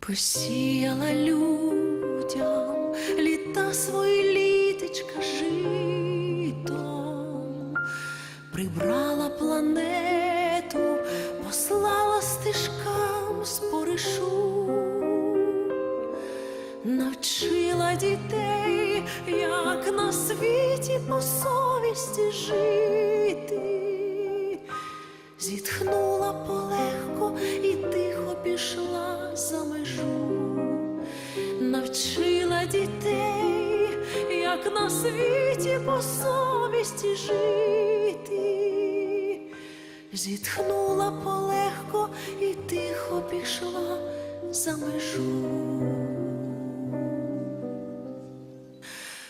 Посіяла людям літа свої літочка житом, прибрала планету, на світі по совісті жити. Зітхнула полегко і тихо пішла за межу, навчила дітей, як на світі по совісті жити, зітхнула полегко і тихо пішла за межу.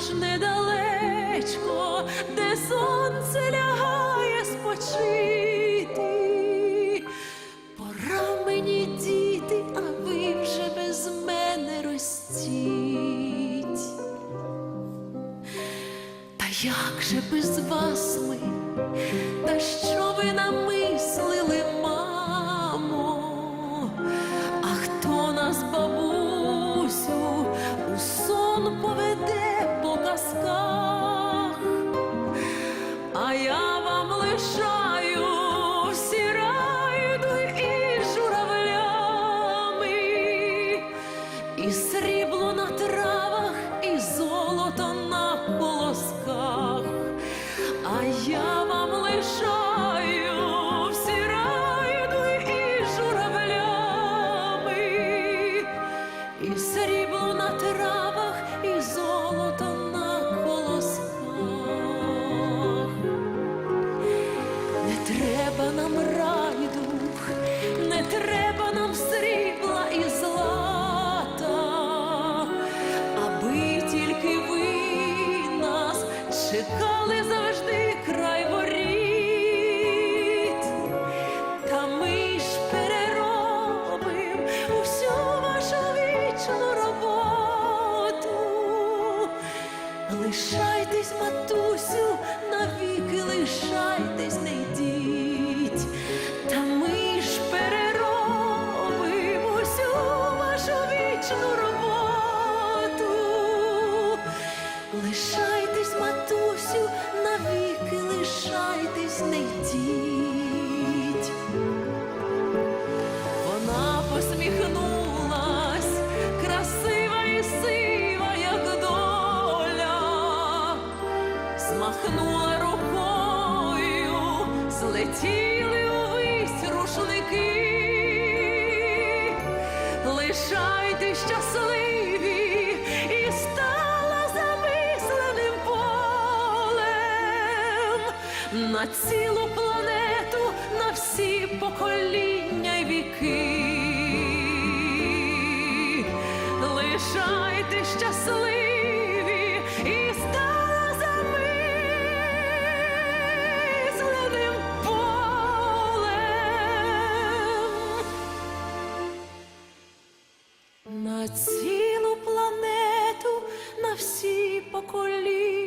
я ж недалечко, де сонце лягає спочити. Пора мені діти, а ви вже без мене ростіть. Та як же без вас ми? Та що ви намислили, срібло на травах, і золото на колосках. А я вам лишаю всі райду і журавлями, і срібло на травах, і золото на колосках. Не треба нам райдух, не треба нам срібла змахнула рукою, злетіли увесь рушники. Лишайте щасливі і стала замисленим полем на цілу планету, на всі покоління. на цілу планету, на всі покоління.